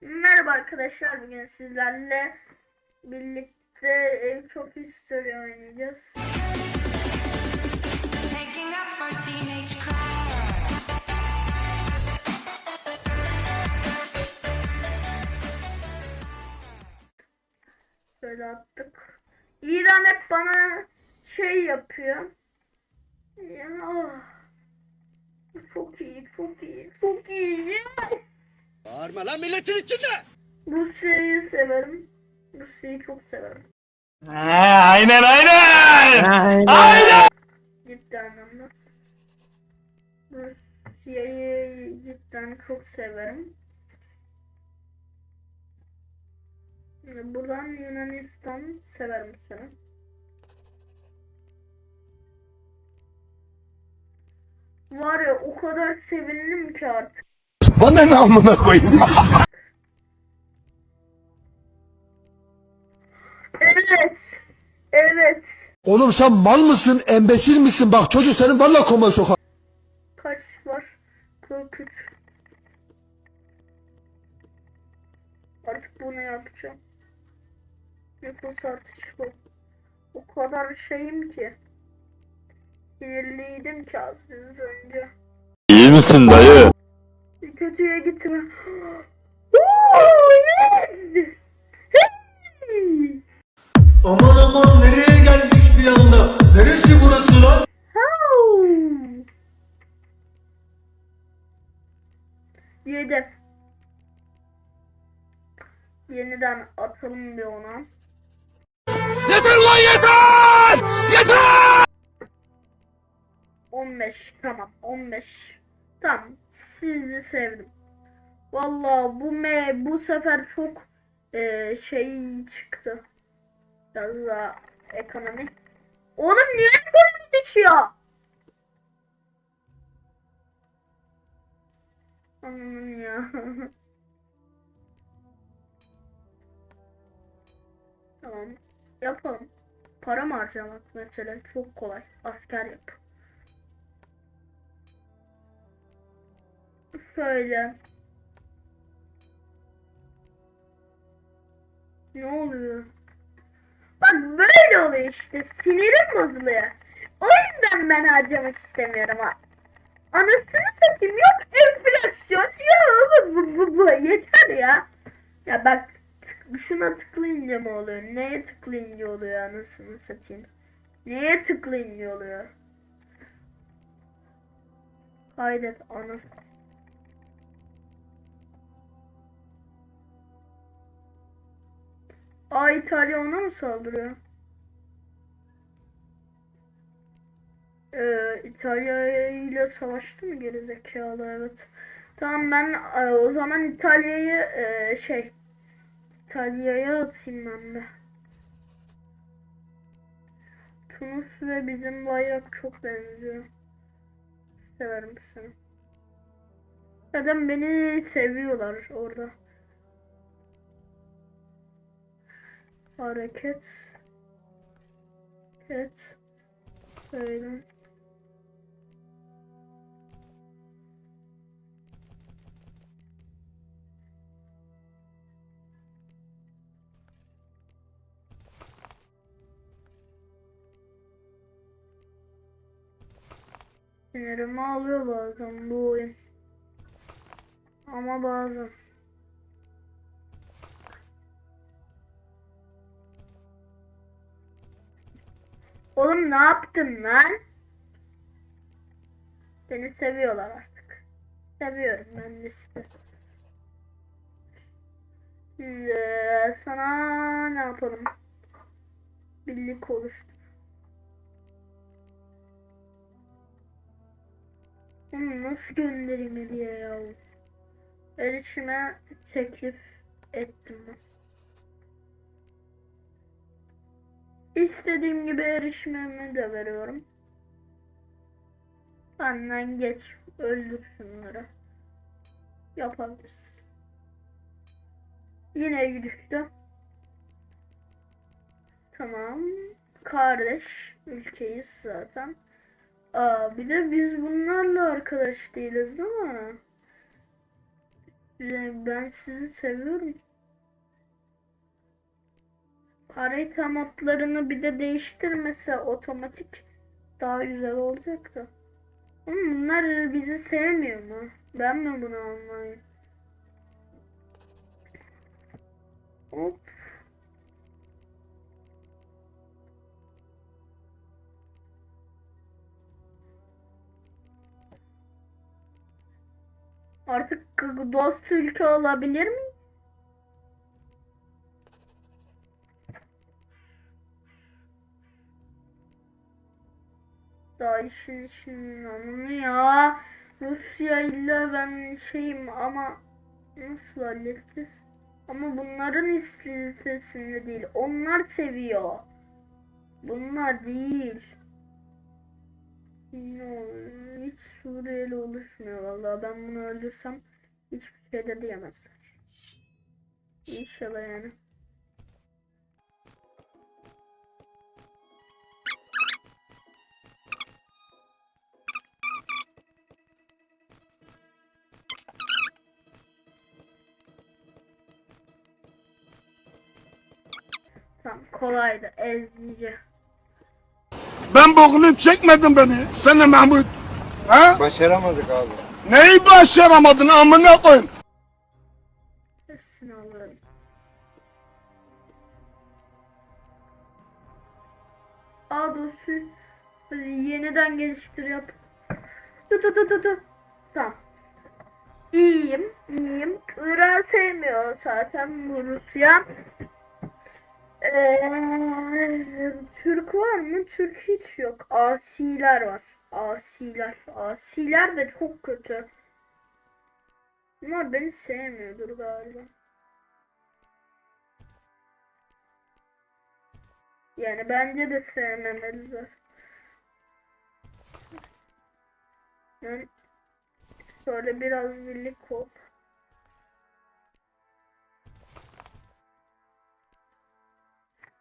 Merhaba arkadaşlar bugün sizlerle birlikte Age of History oynayacağız. Böyle attık. İran hep bana şey yapıyor. Ya çok iyi, çok iyi, çok iyi. Bağırma lan milletin içinde. Rusya'yı severim. Rusya'yı çok severim. aynen aynen. Aynen. Ciddi anlamda. Rusya'yı cidden çok severim. Buradan Yunanistan severim seni. Var ya o kadar sevindim ki artık. Bana ne amına koyayım? Evet. Evet. Oğlum sen mal mısın, embesil misin? Bak çocuk senin valla koma sokar. Kaç var? 43. Artık bunu yapacağım. Nüfus artışı bu. O kadar şeyim ki. Sinirliydim ki az önce. İyi misin dayı? Kötüye gitme. Oo, yes! Hey! Aman aman nereye geldik bir anda? Neresi burası lan? How? Yedim. Yeniden atalım bir ona. Yeter lan yeter! Yeter! 15 tamam 15. Tamam sizi sevdim. Vallahi bu me bu sefer çok eee, şey çıktı. Biraz daha ekonomi. Oğlum niye ekonomi düşüyor? Aman ya. tamam. Yapalım. Para mı harcamak mesela çok kolay. Asker yap. Şöyle. Ne oluyor? Bak böyle oluyor işte. Sinirim bozuluyor. O yüzden ben harcamak istemiyorum ha. Anasını satayım yok enflasyon ya bu, bu, bu, yeter ya. Ya bak tık- şuna tıklayınca mı oluyor? Neye tıklayınca oluyor anasını satayım? Neye tıklayınca oluyor? Kaydet anasını. Aa İtalya ona mı saldırıyor? Ee, İtalya ile savaştı mı gerizekalı evet. Tamam ben e, o zaman İtalya'yı e, şey İtalya'ya atayım ben de. Tunus ve bizim bayrak çok benziyor. Severim seni. Zaten beni seviyorlar orada. Hareket. Hareket. Böyle. Sinirimi alıyor bazen bu oyun. Ama bazen. Oğlum ne yaptın lan? Beni seviyorlar artık. Seviyorum ben de sizi. Şimdi sana ne yapalım? Birlik oluştur. Onu nasıl göndereyim hediye ya? Erişime teklif ettim ben. İstediğim gibi erişimimi de veriyorum. Benden geç. Öldür şunları. Yapabiliriz. Yine düştü. Tamam. Kardeş ülkeyiz zaten. Aa, bir de biz bunlarla arkadaş değiliz değil mi? Ben sizi seviyorum. Harita modlarını bir de değiştirmese otomatik daha güzel olacaktı. Ama bunlar bizi sevmiyor mu? Ben mi bunu anlayayım? Hop. Artık dost ülke olabilir mi? İşin işin anlamı ya. Rusya ile ben şeyim ama nasıl halledeceğiz? Ama bunların listesinde değil. Onlar seviyor. Bunlar değil. Ne oluyor? Hiç Suriyeli oluşmuyor vallahi. Ben bunu öldürsem hiçbir şey de diyemezler. İnşallah yani. Kolaydı ezici. Ben bokunu çekmedim beni. Sen de Mahmut. Ha? Başaramadık abi. Neyi başaramadın amına koyayım? Hepsini alırım. Aa dostum. Hadi yeniden geliştir yap. Dur dur dur dur. Tamam. İyiyim, iyiyim. Irak'ı sevmiyor zaten bu Rusya. Ee, Türk var mı? Türk hiç yok. Asiler var. Asiler. Asiler de çok kötü. Bunlar beni sevmiyordur galiba. Yani bence de sevmemeliler. Yani şöyle biraz birlik ol.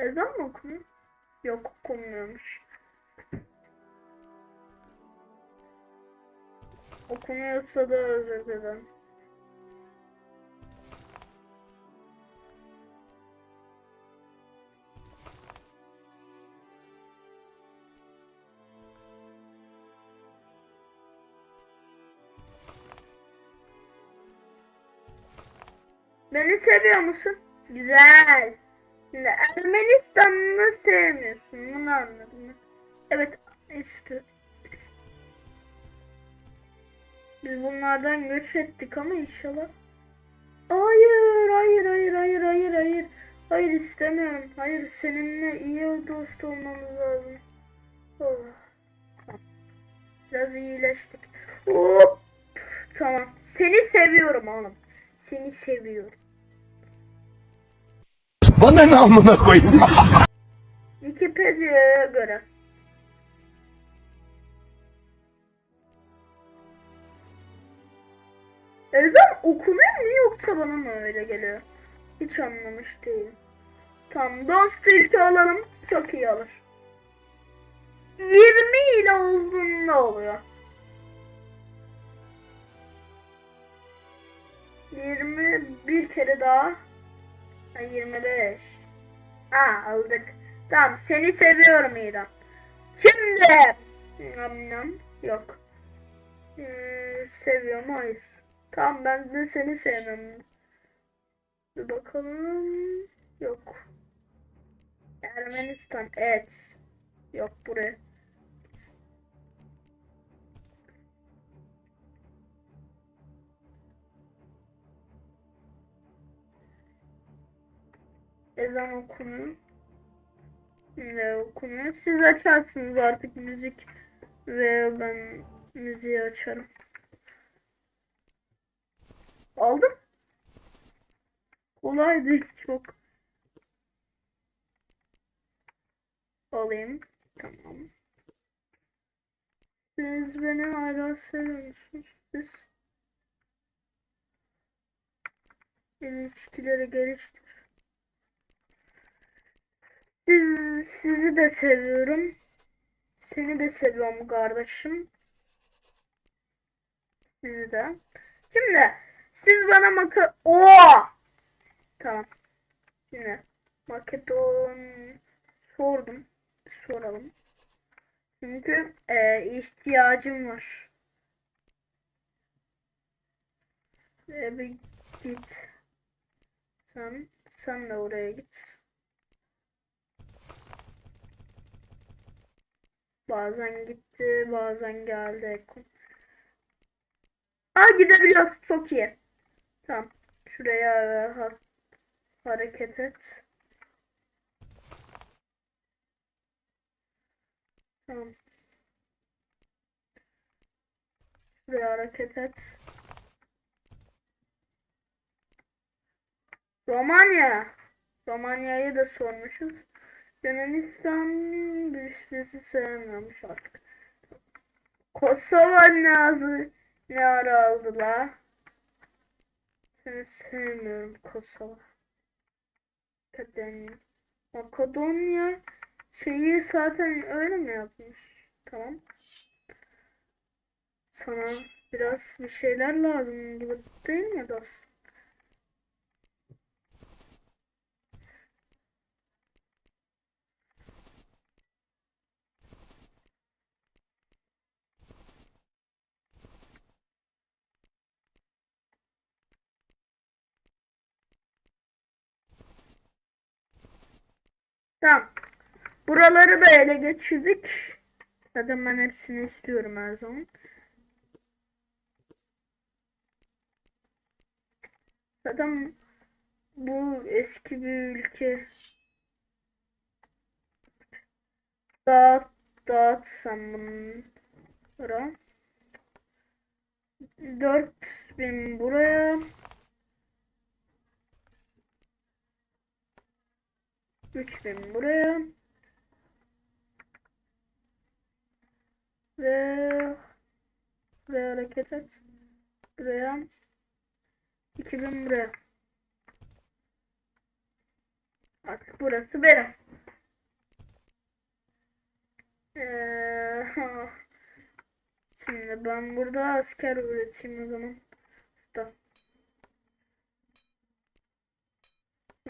Ezan mı okunuyor? Yok okunmuyormuş. Okunuyorsa da özür dilerim. Beni seviyor musun? Güzel. Ermenistan'ı sevmiyorsun. Bunu anladım. Evet üstü. Biz bunlardan göç ettik ama inşallah. Hayır, hayır, hayır, hayır, hayır, hayır. Hayır istemiyorum. Hayır seninle iyi dost olmamız lazım. Oh. Biraz iyileştik. Hop. Tamam. Seni seviyorum oğlum. Seni seviyorum. Bana ne amına koyayım? Wikipedia'ya göre. Ezan okunuyor mu yoksa bana mı öyle geliyor? Hiç anlamış değilim. Tamam dost ülke alalım. Çok iyi olur. 20 ile uzunluğu oluyor. 20 bir kere daha. Ha, 25. Aa aldık. Tamam seni seviyorum İran. Şimdi. Nam nam. Yok. Ee, seviyorum hayır. Tamam ben de seni sevmem. Bir bakalım. Yok. Ermenistan evet. Yok buraya. Ezan okunuyor. Ne okunuyor? Siz açarsınız artık müzik ve ben müziği açarım. Aldım. Kolaydı çok. Alayım. Tamam. Siz beni hala seviyor musunuz? Siz ilişkileri geliştir. Siz, sizi de seviyorum. Seni de seviyorum kardeşim. Sizi de. Şimdi Siz bana maka... Oo! Tamam. Şimdi Makedon sordum. Soralım. Çünkü e, ihtiyacım var. E, bir git. Sen, sen de oraya git. Bazen gitti, bazen geldi. Aa gidebiliyor. Çok iyi. Tamam. Şuraya e, ha- hareket et. Tamam. Şuraya hareket et. Romanya. Romanya'yı da sormuşuz. Yunanistan biz, bizi sevmiyormuş artık. Kosova ne, azı, ne ara aldılar? Seni sevmiyorum Kosova. Makedonya. Makedonya şeyi zaten öyle mi yapmış? Tamam. Sana biraz bir şeyler lazım gibi değil mi dostum? Tamam. Buraları da ele geçirdik. Zaten ben hepsini istiyorum her zaman. Zaten bu eski bir ülke. Dağıt, dağıtsam bunlara. 4000 buraya. 3000 buraya. Ve buraya hareket et. Buraya 2000 buraya. Artık burası benim. Ee, şimdi ben burada asker üreteyim o zaman. Şurada.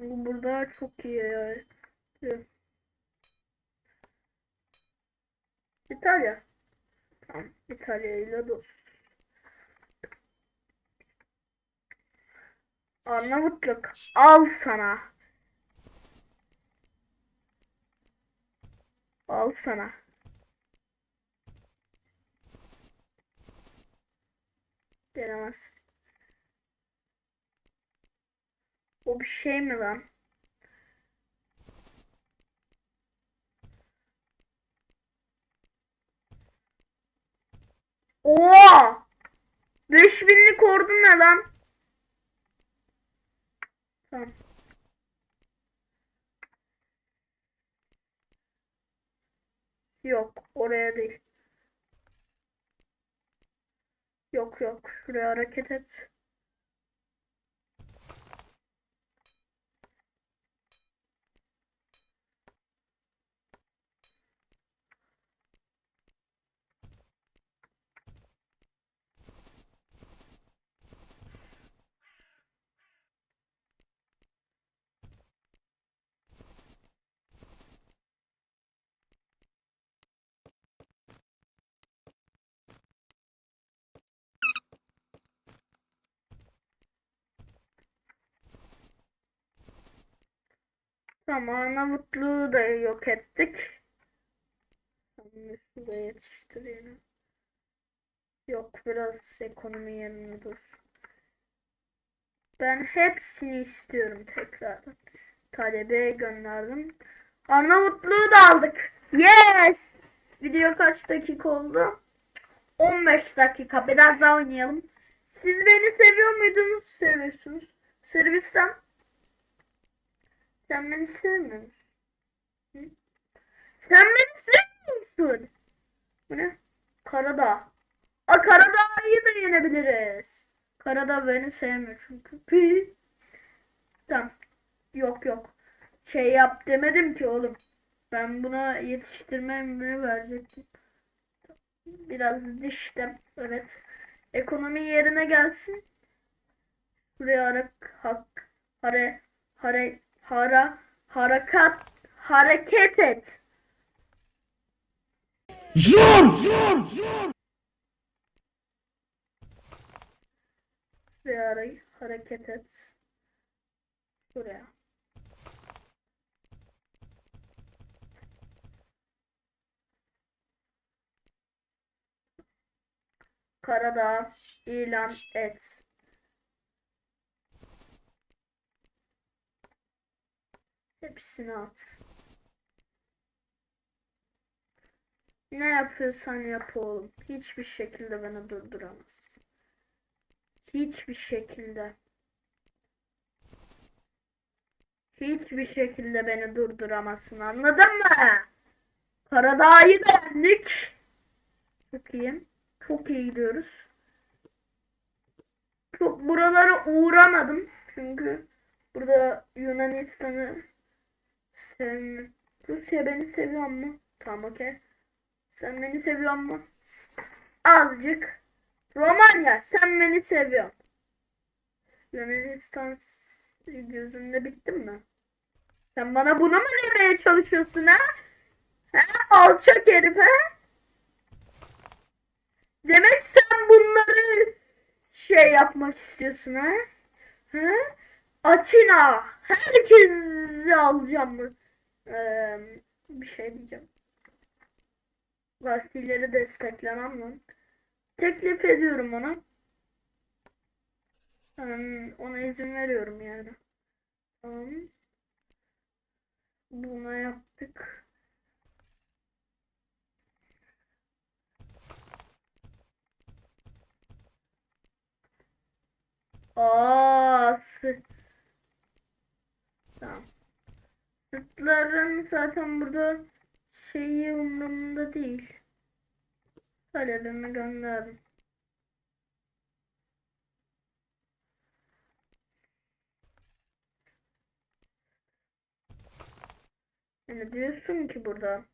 Bu burada çok iyi ya. İtalya. Tamam. İtalya ile dost. Arnavutluk. Al sana. Al sana. Denemez. O bir şey mi lan? Oo! 5000'lik ordu ne lan? Tamam. Yok, oraya değil. Yok yok, şuraya hareket et. Tamam, Arnavutluğu da yok ettik. Üstü de yetiştirelim. Yok, biraz ekonomi yerine dur. Ben hepsini istiyorum tekrardan. Talebe gönderdim. Arnavutluğu da aldık. Yes! Video kaç dakika oldu? 15 dakika. Biraz daha oynayalım. Siz beni seviyor muydunuz? Seviyorsunuz. Sırbistan. Sen beni sevmiyor? Sen beni sevmiyorsun. Bu ne? Karadağ. A Karadağ'ı da yenebiliriz. Karadağ beni sevmiyor çünkü. Pi. Tamam. Yok yok. Şey yap demedim ki oğlum. Ben buna yetiştirme emrini verecektim. Biraz diştim. Evet. Ekonomi yerine gelsin. Buraya harak hak hare hare hara harakat hareket et. Zor! Zor! Zor! Hare- hareket et. Buraya. Karadağ ilan et. Hepsini at. Ne yapıyorsan yap oğlum. Hiçbir şekilde beni durduramazsın. Hiçbir şekilde. Hiçbir şekilde beni durduramazsın anladın mı? Karadağ'ı da. Çok iyi. Çok iyi gidiyoruz. Çok buralara uğramadım. Çünkü burada Yunanistan'ı sevmiyorum. Rusya beni seviyor mu? Tamam okey. Sen beni seviyor mu? Azıcık. Romanya sen beni seviyorsun. Yunanistan gözünde bittin mi? Sen bana bunu mu demeye çalışıyorsun ha? Ha? Alçak herif ha? Demek sen bunları şey yapmak istiyorsun ha? Ha? Atina. Herkesi alacağım? Ee, bir şey diyeceğim. Gazeteleri desteklemem lan. Teklif ediyorum ona. Hmm, ona izin veriyorum yani. Tamam. Buna yaptık. Aa, sı- Tamam. Sırtların zaten burada şeyi umurumda değil. Talebimi gönderdim. Yani diyorsun ki burada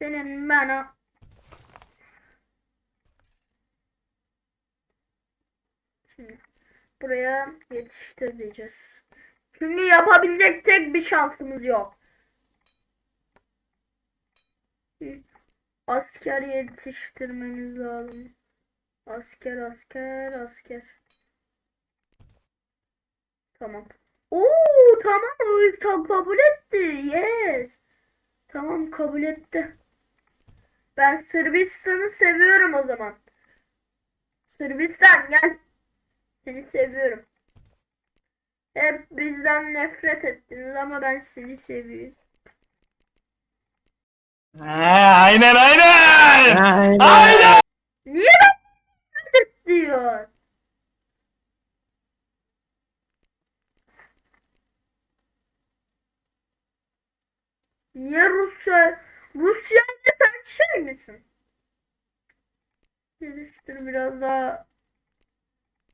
senin bana Şimdi buraya yetiştir diyeceğiz. Çünkü yapabilecek tek bir şansımız yok. Asker yetiştirmemiz lazım. Asker asker asker. Tamam. Oo tamam o kabul etti. Yes. Tamam kabul etti. Ben Sırbistan'ı seviyorum o zaman. Sırbistan gel. Seni seviyorum. Hep bizden nefret ettiniz ama ben seni seviyorum. aynen aynen! Aynen! Niye ben nefret et diyor? Niye Rusya? Rusya ile sen şey misin? Geliştir biraz daha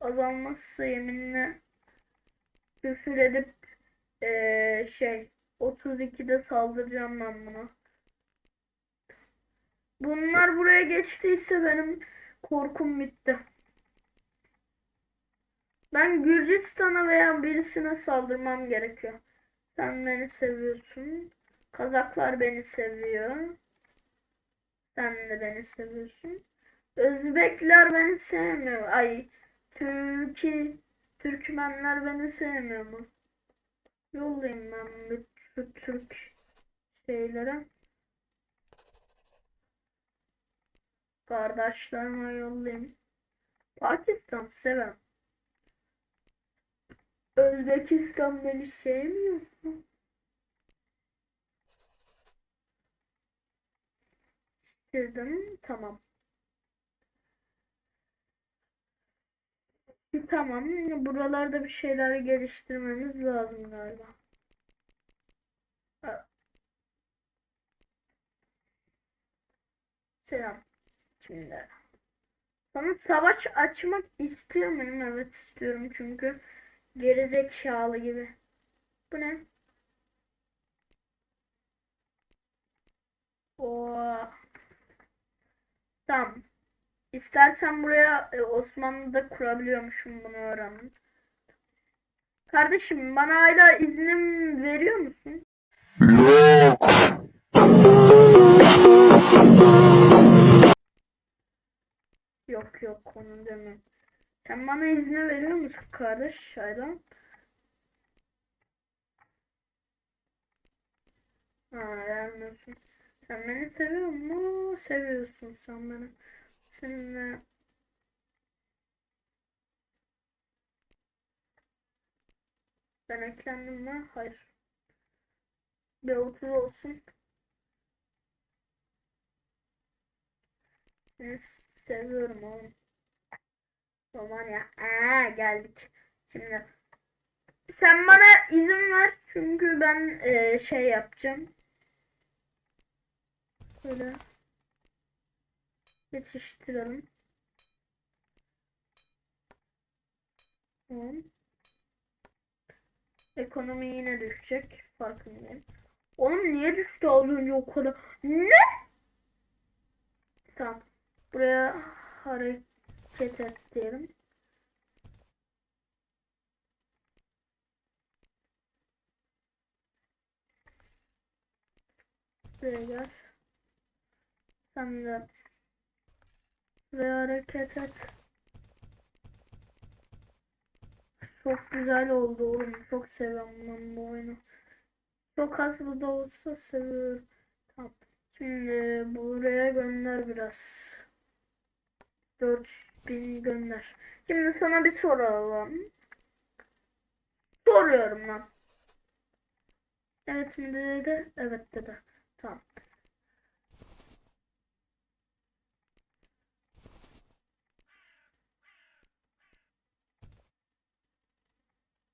azalmazsa yeminle küfür edip eee, şey 32'de saldıracağım ben buna. Bunlar buraya geçtiyse benim korkum bitti. Ben Gürcistan'a veya birisine saldırmam gerekiyor. Sen beni seviyorsun. Kazaklar beni seviyor. Sen de beni seviyorsun. Özbekler beni sevmiyor. Ay, Türki, Türkmenler beni sevmiyor mu? Yollayayım ben bir şu Türk şeylere. Kardeşlerime yollayayım. Pakistan seven. Özbekistan beni sevmiyor mu? Girdim. Tamam. Tamam. Buralarda bir şeyler geliştirmemiz lazım galiba. Selam. Şimdi. Sana savaş açmak istiyor muyum? Evet istiyorum çünkü gerizekalı gibi. Bu ne? Oo. Tamam. İstersen buraya e, Osmanlı'da kurabiliyormuşum bunu öğrendim. Kardeşim bana hala iznim veriyor musun? Yok yok onu demiyorum. Sen bana izni veriyor musun kardeş hala? Ha vermiyorsun. Sen beni seviyor mu? Seviyorsun sen beni. Seninle ben eklendim mi? Hayır. Bir otuz olsun. Seni seviyorum oğlum. Aman ya. Aa, geldik. Şimdi sen bana izin ver çünkü ben e, şey yapacağım. Böyle yetiştirelim. Tamam. Ekonomi yine düşecek. Farkındayım. Oğlum niye düştü az önce o kadar? Ne? Tamam. Buraya hareket et diyelim. Buraya gel. Sen de buraya hareket et. Çok güzel oldu oğlum. Çok seviyorum ben bu oyunu. Çok az da olsa seviyorum. Tamam. Şimdi buraya gönder biraz. 4000 gönder. Şimdi sana bir soru alalım. Soruyorum lan. Evet mi dedi? Evet dedi. Tamam.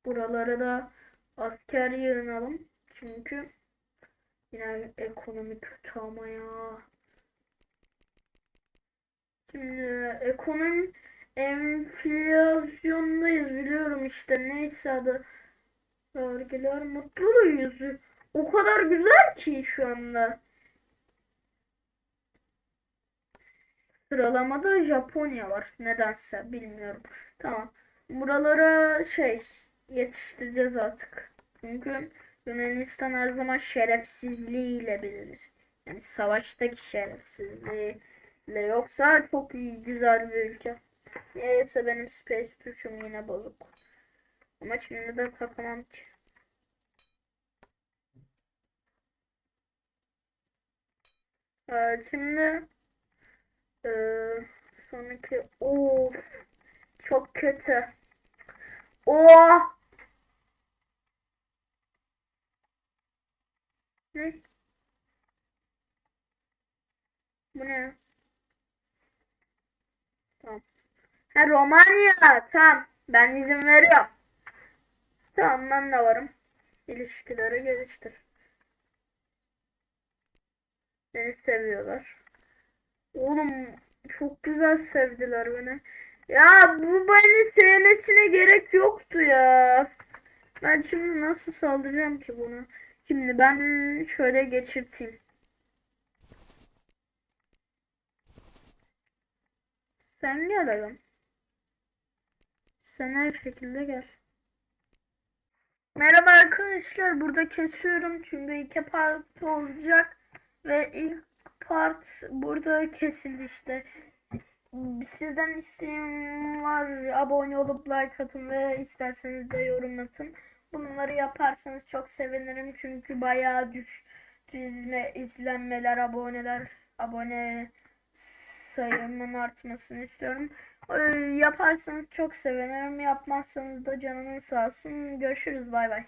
Buralara da asker yığınalım. Çünkü yine ekonomi kötü ama ya. Şimdi ekonomi enflasyondayız biliyorum işte neyse adı. Vergiler mutluluğu yüzü. O kadar güzel ki şu anda. Sıralamada Japonya var. Nedense bilmiyorum. Tamam. Buralara şey yetiştireceğiz artık. Çünkü Yunanistan her zaman şerefsizliğiyle bilinir. Yani savaştaki şerefsizliğiyle yoksa çok iyi, güzel bir ülke. Neyse benim space tuşum yine bozuk. Ama şimdi de takamam ki. Ee, şimdi ee, sonraki o çok kötü. Oo! Ne? Bu ne? Tamam. Ha Romanya. Tamam. Ben izin veriyorum. Tamam ben de varım. İlişkileri geliştir. Beni seviyorlar. Oğlum çok güzel sevdiler beni. Ya bu beni sevmesine gerek yoktu ya. Ben şimdi nasıl saldıracağım ki bunu? Şimdi ben şöyle geçirteyim. Sen gel adam. Sen her şekilde gel. Merhaba arkadaşlar. Burada kesiyorum çünkü iki part olacak ve ilk part burada kesildi işte. Sizden isteğim var. Abone olup like atın ve isterseniz de yorum atın. Bunları yaparsanız çok sevinirim çünkü bayağı düş izme, izlenmeler, aboneler, abone sayımın artmasını istiyorum. Ee, Yaparsanız çok sevinirim. Yapmazsanız da canınız sağ olsun. Görüşürüz. Bay bay.